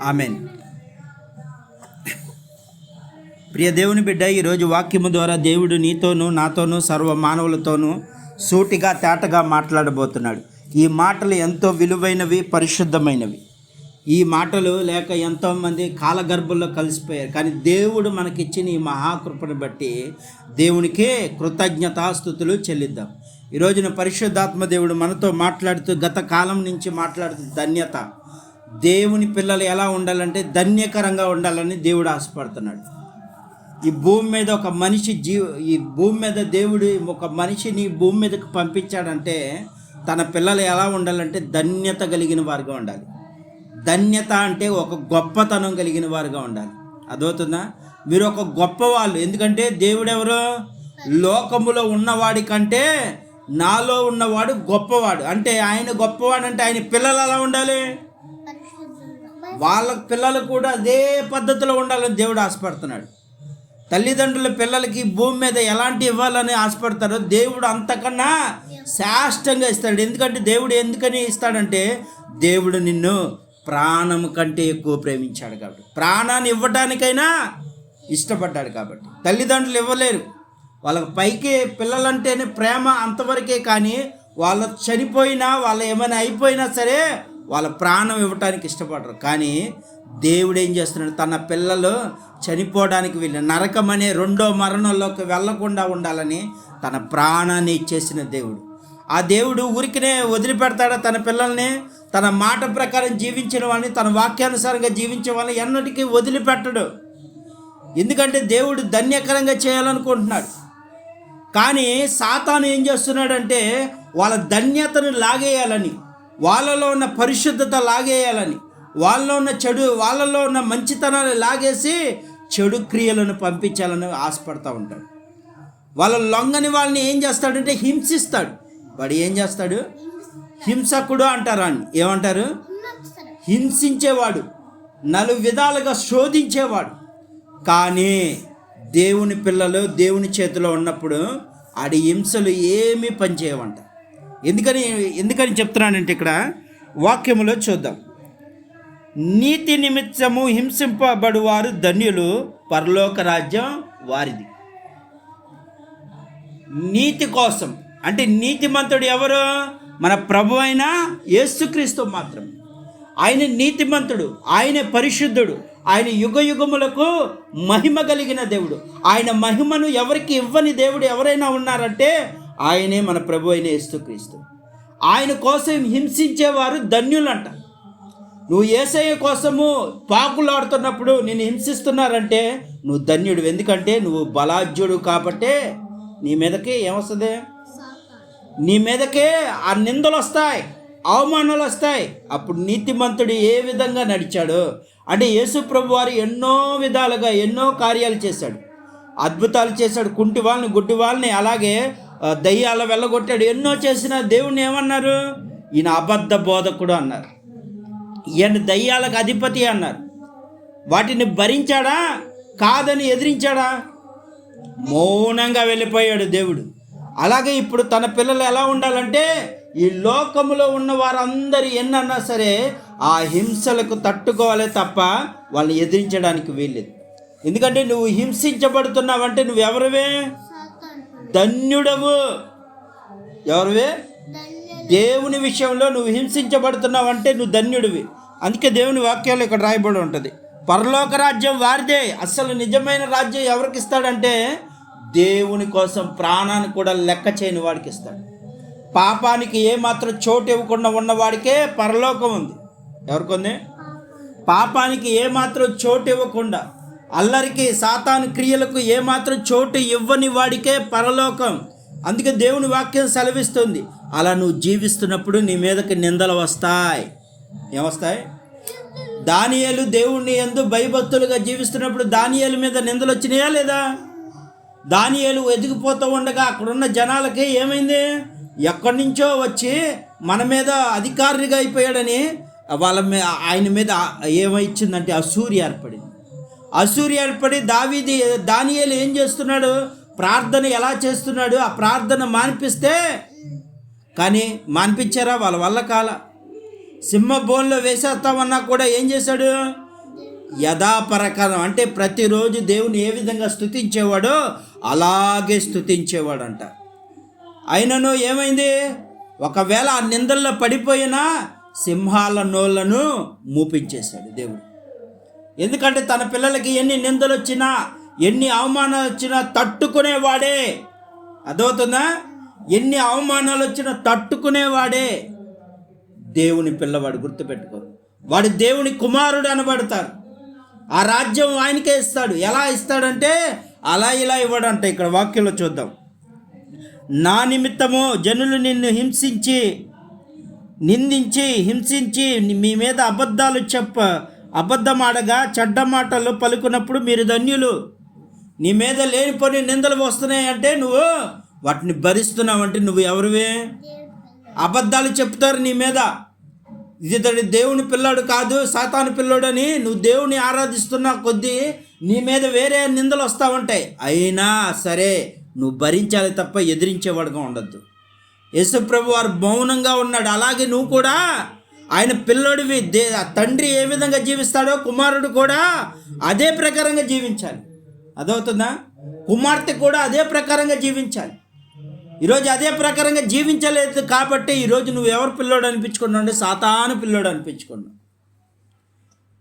Amen. ప్రియ దేవుని బిడ్డ ఈరోజు వాక్యము ద్వారా దేవుడు నీతోనూ నాతోనూ సర్వ మానవులతోనూ సూటిగా తేటగా మాట్లాడబోతున్నాడు. ఈ మాటలు ఎంతో విలువైనవి పరిశుద్ధమైనవి. ఈ మాటలు లేక ఎంతోమంది కాలగర్భంలో కలిసిపోయారు. కానీ దేవుడు మనకిచ్చిన ఈ మహాకృపను బట్టి దేవునికే కృతజ్ఞతాస్థుతులు చెల్లిద్దాం. ఈ రోజున పరిశుద్ధాత్మ దేవుడు మనతో మాట్లాడుతూ గత కాలం నుంచి మాట్లాడుతూ ధన్యత దేవుని పిల్లలు ఎలా ఉండాలంటే ధన్యకరంగా ఉండాలని దేవుడు ఆశపడుతున్నాడు. ఈ భూమి మీద ఒక మనిషి జీవ ఈ భూమి మీద దేవుడు ఒక మనిషిని భూమి మీదకి పంపించాడంటే తన పిల్లలు ఎలా ఉండాలంటే ధన్యత కలిగిన వారుగా ఉండాలి. ధన్యత అంటే ఒక గొప్పతనం కలిగిన వారుగా ఉండాలి. అదవుతుందా మీరు ఒక గొప్పవాళ్ళు. ఎందుకంటే దేవుడెవరు? లోకములో ఉన్నవాడి కంటే నాలో ఉన్నవాడు గొప్పవాడు. అంటే ఆయన గొప్పవాడు అంటే ఆయన పిల్లలు ఎలా ఉండాలి? వాళ్ళ పిల్లలు కూడా అదే పద్ధతిలో ఉండాలని దేవుడు ఆశపడుతున్నాడు. తల్లిదండ్రుల పిల్లలకి భూమి మీద ఎలాంటి ఇవ్వాలని ఆశపడతారో దేవుడు అంతకన్నా శాష్టంగా ఇస్తాడు. ఎందుకంటే దేవుడు ఎందుకని ఇస్తాడంటే దేవుడు నిన్ను ప్రాణం కంటే ఎక్కువ ప్రేమించాడు కాబట్టి. ప్రాణాన్ని ఇవ్వడానికైనా ఇష్టపడ్డాడు కాబట్టి. తల్లిదండ్రులు ఇవ్వలేరు. వాళ్ళకి పైకి పిల్లలంటేనే ప్రేమ అంతవరకే కానీ వాళ్ళు చనిపోయినా వాళ్ళు ఏమైనా అయిపోయినా సరే వాళ్ళ ప్రాణం ఇవ్వటానికి ఇష్టపడరు. కానీ దేవుడు ఏం చేస్తున్నాడు? తన పిల్లలు చనిపోవడానికి వీళ్ళు నరకం అనే రెండో మరణంలోకి వెళ్ళకుండా ఉండాలని తన ప్రాణాన్ని ఇచ్చేసిన దేవుడు. ఆ దేవుడు ఊరికినే వదిలిపెడతాడా తన పిల్లల్ని తన మాట ప్రకారం జీవించిన వాళ్ళని తన వాక్యానుసారంగా జీవించే వాళ్ళని ఎన్నటికీ వదిలిపెట్టడు. ఎందుకంటే దేవుడు ధన్యకరంగా చేయాలనుకుంటున్నాడు. కానీ సాతాను ఏం చేస్తున్నాడంటే వాళ్ళ ధన్యతను లాగేయాలని వాళ్ళలో ఉన్న పరిశుద్ధత లాగేయాలని వాళ్ళలో ఉన్న చెడు వాళ్ళలో ఉన్న మంచితనాన్ని లాగేసి చెడు క్రియలను పంపించాలని ఆశపడతా ఉంటాడు. వాళ్ళ లొంగని వాళ్ళని ఏం చేస్తాడంటే హింసిస్తాడు. వాడు ఏం చేస్తాడు? హింసకుడు అంటారు అని ఏమంటారు? హింసించేవాడు. నలు విధాలుగా శోధించేవాడు. కానీ దేవుని పిల్లలు దేవుని చేతిలో ఉన్నప్పుడు ఆడి హింసలు ఏమీ పనిచేయవంట. ఎందుకని ఎందుకని చెప్తున్నానంటే ఇక్కడ వాక్యములో చూద్దాం. నీతి నిమిత్తము హింసింపబడువారు ధన్యులు పరలోక రాజ్యం వారిది. నీతి కోసం అంటే నీతిమంతుడు ఎవరు? మన ప్రభు అయిన యేసుక్రీస్తు మాత్రం. ఆయన నీతిమంతుడు ఆయన పరిశుద్ధుడు ఆయన యుగ యుగములకు మహిమ కలిగిన దేవుడు. ఆయన మహిమను ఎవరికి ఇవ్వని దేవుడు ఎవరైనా ఉన్నారంటే ఆయనే మన ప్రభు అయిన యేసుక్రీస్తు. ఆయన కోసం హింసించేవారు ధన్యులంట. నువ్వు ఏసయ్య కోసము పాకులాడుతున్నప్పుడు నేను హింసిస్తున్నారంటే నువ్వు ధన్యుడు. ఎందుకంటే నువ్వు బలాజ్యుడు కాబట్టే నీ మీదకే ఏమొస్తుంది? నీ మీదకే ఆ నిందలు వస్తాయి అవమానాలు వస్తాయి అప్పుడు నీతిమంతుడు ఏ విధంగా నడిచాడు? అంటే యేసు ప్రభు వారు ఎన్నో విధాలుగా ఎన్నో కార్యాలు చేశాడు. అద్భుతాలు చేశాడు. కుంటి వాళ్ళని గుడ్డి వాళ్ళని అలాగే దయ్యాల వెళ్ళగొట్టాడు. ఎన్నో చేసిన దేవుణ్ణి ఏమన్నారు? ఈయన అబద్ధ బోధకుడు అన్నారు. ఈయన దయ్యాలకు అధిపతి అన్నారు. వాటిని భరించాడా? కాదని ఎదిరించాడా? మౌనంగా వెళ్ళిపోయాడు దేవుడు. అలాగే ఇప్పుడు తన పిల్లలు ఎలా ఉండాలంటే ఈ లోకములో ఉన్న వారందరూ ఎన్నన్నా సరే ఆ హింసలకు తట్టుకోవాలి తప్ప వాళ్ళని ఎదిరించడానికి వీల్లేదు. ఎందుకంటే నువ్వు హింసించబడుతున్నావంటే నువ్వు ఎవరివే ధన్యుడవు. ఎవరివే? దేవుని విషయంలో నువ్వు హింసించబడుతున్నావంటే నువ్వు ధన్యుడివి. అందుకే దేవుని వాక్యాలు ఇక్కడ రాయబడి ఉంటుంది. పరలోక రాజ్యం వారిదే. అసలు నిజమైన రాజ్యం ఎవరికి ఇస్తాడంటే దేవుని కోసం ప్రాణాన్ని కూడా లెక్క చేయని వాడికి ఇస్తాడు. పాపానికి ఏమాత్రం చోటు ఇవ్వకుండా ఉన్నవాడికే పరలోకం ఉంది. ఎవరికి ఉంది? పాపానికి ఏమాత్రం చోటు ఇవ్వకుండా. అల్లరికి సాతాను క్రియలకు ఏమాత్రం చోటు ఇవ్వని వాడికే పరలోకం. అందుకే దేవుని వాక్యం సెలవిస్తుంది. అలా నువ్వు జీవిస్తున్నప్పుడు నీ మీదకి నిందలు వస్తాయి. ఏమొస్తాయి? దానియాలు దేవుణ్ణి ఎందు భయభక్తులుగా జీవిస్తున్నప్పుడు దానియేలు మీద నిందలు వచ్చినాయా లేదా? దానియాలు ఎదిగిపోతూ ఉండగా అక్కడున్న జనాలకి ఏమైంది? ఎక్కడి నుంచో వచ్చి మన మీద అధికారిగా అయిపోయాడని వాళ్ళ మీద ఆయన మీద ఏమైచ్చిందంటే అసూరి ఏర్పడింది. అసూరి ఏర్పడి దావీది దానియేలు ఏం చేస్తున్నాడు? ప్రార్థన ఎలా చేస్తున్నాడు? ఆ ప్రార్థన మానిపిస్తే కానీ మానిపించారా? వాళ్ళ వల్ల కాల. సింహ బోన్లో వేసేస్తామన్నా కూడా ఏం చేశాడు? యథాపరకరం. అంటే ప్రతిరోజు దేవుని ఏ విధంగా స్థుతించేవాడో అలాగే స్థుతించేవాడంట అయినను ఏమైంది? ఒకవేళ ఆ నిందల్లో పడిపోయినా సింహాల నోళ్ళను మూపించేశాడు దేవుడు. ఎందుకంటే తన పిల్లలకి ఎన్ని నిందలు వచ్చినా ఎన్ని అవమానాలు వచ్చినా తట్టుకునేవాడే. అదవుతుందా ఎన్ని అవమానాలు వచ్చినా తట్టుకునేవాడే. దేవుని పిల్లవాడు గుర్తుపెట్టుకో. వాడు దేవుని కుమారుడు అనబడతారు ఆ రాజ్యం ఆయనకే ఇస్తాడు. ఎలా ఇస్తాడంటే అలా ఇలా ఇవ్వడంట. ఇక్కడ వాక్యంలో చూద్దాం. నా నిమిత్తము జనులు నిన్ను హింసించి నిందించి హింసించి మీ మీద అబద్ధాలు చెప్ప అబద్ధమాడగా చెడ్డ మాటలు పలుకున్నప్పుడు మీరు ధన్యులు. నీ మీద లేనిపోని నిందలు వస్తున్నాయంటే నువ్వు వాటిని భరిస్తున్నావంటే నువ్వు ఎవరివే? అబద్ధాలు చెప్తారు నీ మీద. ఇతడి దేవుని పిల్లాడు కాదు సాతాను పిల్లోడని నువ్వు దేవుని ఆరాధిస్తున్న కొద్దీ నీ మీద వేరే నిందలు వస్తూ ఉంటాయి. అయినా సరే నువ్వు భరించాలి తప్ప ఎదిరించేవాడుగా ఉండద్దు. యేసుప్రభు వారు మౌనంగా ఉన్నాడు. అలాగే నువ్వు కూడా ఆయన పిల్లోడివి తండ్రి ఏ విధంగా జీవిస్తాడో కుమారుడు కూడా అదే ప్రకారంగా జీవించాలి. అదవుతుందా కుమార్తె కూడా అదే ప్రకారంగా జీవించాలి. ఈరోజు అదే ప్రకారంగా జీవించలేదు కాబట్టి ఈరోజు నువ్వు ఎవరు పిల్లోడు అనిపించుకున్నావు అంటే సాతాను పిల్లోడు అనిపించుకున్నావు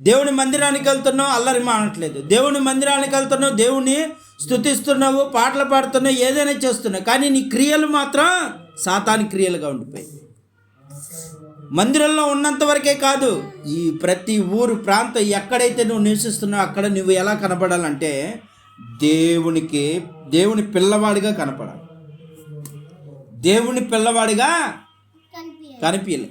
దేవుని మందిరానికి వెళ్తున్నావు అల్లరి మానట్లేదు. దేవుని మందిరానికి వెళ్తున్నావు దేవుని స్థుతిస్తున్నావు పాటలు పాడుతున్నావు ఏదైనా చేస్తున్నావు. కానీ నీ క్రియలు మాత్రం సాతాని క్రియలుగా ఉండిపోయి మందిరంలో ఉన్నంత వరకే కాదు ఈ ప్రతి ఊరు ప్రాంతం ఎక్కడైతే నువ్వు నివసిస్తున్నావు అక్కడ నువ్వు ఎలా కనపడాలంటే దేవునికి దేవుని పిల్లవాడిగా కనపడాలి. దేవుని పిల్లవాడిగా కనిపించలే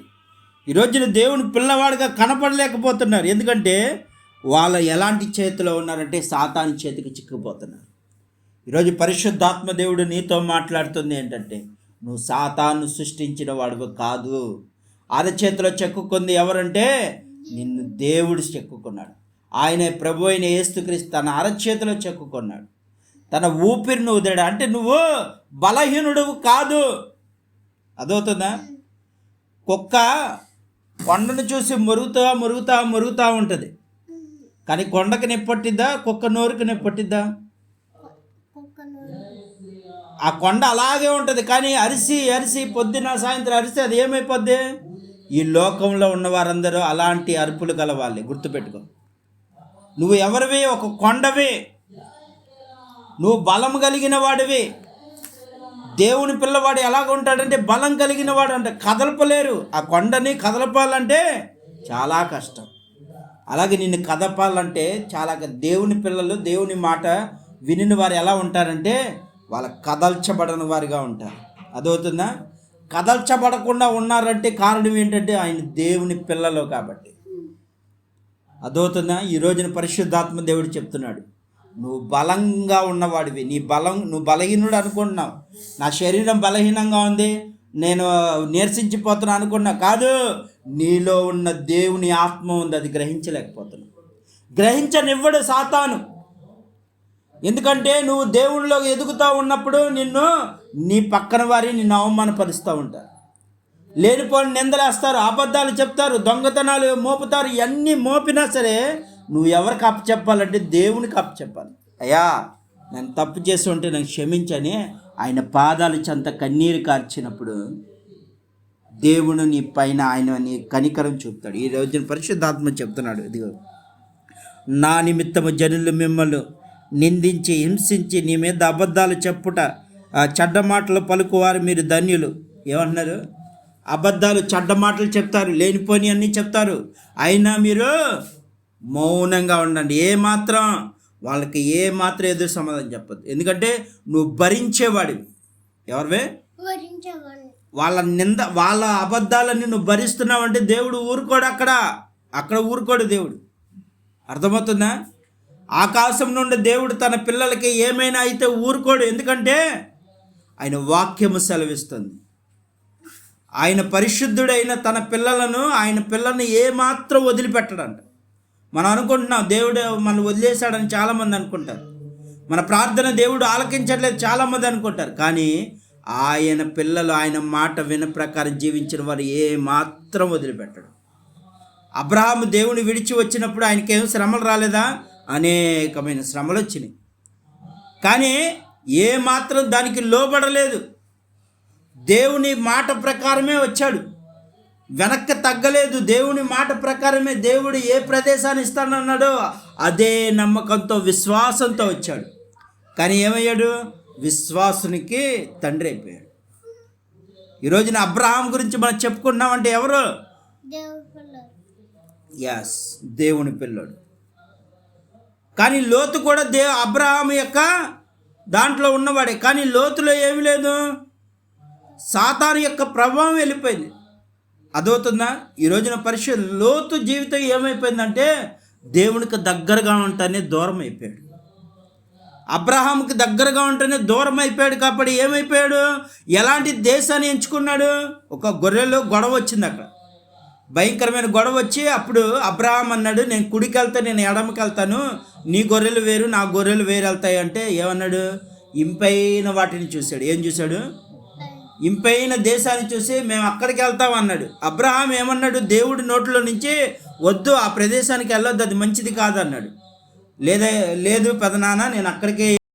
ఈరోజు నువ్వు దేవుని పిల్లవాడిగా కనపడలేకపోతున్నారు. ఎందుకంటే వాళ్ళ ఎలాంటి చేతిలో ఉన్నారంటే సాతాని చేతికి చిక్కుపోతున్నారు ఈరోజు పరిశుద్ధాత్మ దేవుడు నీతో మాట్లాడుతుంది ఏంటంటే నువ్వు సాతాను సృష్టించిన వాడు కాదు. అరచేతిలో చెక్కుకుంది ఎవరంటే నిన్ను దేవుడు చెక్కుకున్నాడు. ఆయన ప్రభు అయిన ఏస్తుక్రీస్తు తన అరచేతిలో చెక్కుకున్నాడు. తన ఊపిరిని వదిలాడు. అంటే నువ్వు బలహీనుడు కాదు. అదవుతుందా కుక్క కొండను చూసి మురుగుతా మురుగుతా మురుగుతూ ఉంటుంది. కానీ కొండకి నిప్పట్టిద్దా? కుక్క నోరుకి నిప్పట్టిద్దా? ఆ కొండ అలాగే ఉంటుంది. కానీ అరిసి అరిసి పొద్దున సాయంత్రం అరిసి అది ఏమైపోద్ది? ఈ లోకంలో ఉన్న వారందరూ అలాంటి అరుపులు కలవాలి గుర్తుపెట్టుకో. నువ్వు ఎవరివి? ఒక కొండవే. నువ్వు బలం కలిగిన వాడివి. దేవుని పిల్లవాడు ఎలాగ ఉంటాడంటే బలం కలిగిన వాడు అంటే కదలపలేరు. ఆ కొండని కదలపాలంటే చాలా కష్టం. అలాగే నిన్ను కదపాలంటే చాలా దేవుని పిల్లలు దేవుని మాట వినిన వారు ఎలా ఉంటారంటే వాళ్ళ కదల్చబడని వారిగా ఉంటారు. అదవుతుందా? కదల్చబడకుండా ఉన్నారంటే కారణం ఏంటంటే ఆయన దేవుని పిల్లలు కాబట్టి. అదవుతుందా? ఈ రోజున పరిశుద్ధాత్మ దేవుడు చెప్తున్నాడు నువ్వు బలంగా ఉన్నవాడివి. నీ బలం నువ్వు బలహీనుడు అనుకుంటున్నావు. నా శరీరం బలహీనంగా ఉంది. నేను నీరసించిపోతున్నా అనుకున్నా కాదు నీలో ఉన్న దేవుని ఆత్మ ఉంది. అది గ్రహించలేకపోతున్నావు. గ్రహించనివ్వడు సాతాను. ఎందుకంటే నువ్వు దేవుళ్ళలో ఎదుగుతూ ఉన్నప్పుడు నిన్ను నీ పక్కన వారి నిన్ను అవమానపరుస్తూ ఉంటారు. లేనిపోని నిందలేస్తారు అబద్ధాలు చెప్తారు దొంగతనాలు మోపుతారు ఇవన్నీ మోపినా సరే నువ్వు ఎవరికి అప్పు చెప్పాలంటే దేవునికి అప్పు చెప్పాలి. అయ్యా నేను తప్పు చేసి ఉంటే నన్ను క్షమించని ఆయన పాదాలు చెంత కన్నీరు కార్చినప్పుడు దేవుడు నీ పైన ఆయన నీ కనికరం చూపుతాడు. ఈ రోజున పరిశుద్ధాత్మ చెప్తున్నాడు ఇదిగో. నా నిమిత్తము జనులు మిమ్మల్ని నిందించి హింసించి నీ మీద అబద్ధాలు చెప్పుట చెడ్డ మాటలు పలుకువారు మీరు ధన్యులు. ఏమన్నారు అబద్ధాలు చెడ్డ మాటలు చెప్తారు లేనిపోని అన్నీ చెప్తారు. అయినా మీరు మౌనంగా ఉండండి. ఏ మాత్రం వాళ్ళకి ఏ మాత్రం ఎదురు సమాధానం చెప్పదు ఎందుకంటే నువ్వు భరించేవాడివి. ఎవరివే? వాళ్ళ నింద వాళ్ళ అబద్ధాలన్నీ నువ్వు భరిస్తున్నావంటే దేవుడు ఊరుకోడు అక్కడ. అక్కడ ఊరుకోడు దేవుడు. అర్థమవుతుందా? ఆకాశం నుండి దేవుడు తన పిల్లలకి ఏమైనా అయితే ఊరుకోడు. ఎందుకంటే ఆయన వాక్యము సెలవిస్తుంది. ఆయన పరిశుద్ధుడైన తన పిల్లలను ఆయన పిల్లల్ని ఏమాత్రం వదిలిపెట్టడంట. మనం అనుకుంటున్నాం దేవుడు మనం వదిలేశాడని చాలామంది అనుకుంటారు. మన ప్రార్థన దేవుడు ఆలకించట్లేదు చాలామంది అనుకుంటారు. కానీ ఆయన పిల్లలు ఆయన మాట విన ప్రకారం జీవించిన వారు ఏ మాత్రం వదిలిపెట్టడు. అబ్రహాము దేవుని విడిచి వచ్చినప్పుడు ఆయనకేం శ్రమలు రాలేదా? అనేకమైన శ్రమలు వచ్చినాయి. కానీ ఏ మాత్రం దానికి లోబడలేదు. దేవుని మాట ప్రకారమే వచ్చాడు. వెనక్కి తగ్గలేదు. దేవుని మాట ప్రకారమే దేవుడు ఏ ప్రదేశాన్ని ఇస్తానన్నాడో అదే నమ్మకంతో విశ్వాసంతో వచ్చాడు. కానీ ఏమయ్యాడు? విశ్వాసునికి తండ్రి అయిపోయాడు. ఈ రోజున అబ్రహాం గురించి మనం చెప్పుకున్నామంటే ఎవరు? ఎస్ దేవుని పిల్లడు. కానీ లోతు కూడా దే అబ్రహాం యొక్క దాంట్లో ఉన్నవాడే. కానీ లోతులో ఏమి లేదు. సాతాను యొక్క ప్రభావం వెళ్ళిపోయింది. అదవుతుందా? ఈ రోజున పరిశుద్ధ లోతు జీవితం ఏమైపోయిందంటే దేవునికి దగ్గరగా ఉంటేనే దూరం అయిపోయాడు. అబ్రహాంకి దగ్గరగా ఉంటేనే దూరం అయిపోయాడు కాబట్టి ఏమైపోయాడు? ఎలాంటి దేశాన్ని ఎంచుకున్నాడు? ఒక గొర్రెలో గొడవ వచ్చింది అక్కడ భయంకరమైన గొడవ వచ్చి అప్పుడు అబ్రహాం అన్నాడు నేను కుడికి వెళ్తా నేను ఎడమకి వెళ్తాను నీ గొర్రెలు వేరు నా గొర్రెలు వేరు వెళ్తాయి. అంటే ఏమన్నాడు? ఇంపైన వాటిని చూశాడు. ఏం చూశాడు? ఇంపైన దేశాన్ని చూసి మేము అక్కడికి వెళ్తాం అన్నాడు. అబ్రహాం ఏమన్నాడు? దేవుడి నోట్లో నుంచి వద్దు ఆ ప్రదేశానికి వెళ్ళొద్దు అది మంచిది కాదన్నాడు లేదా లేదు పెదనాన్న నేను అక్కడికే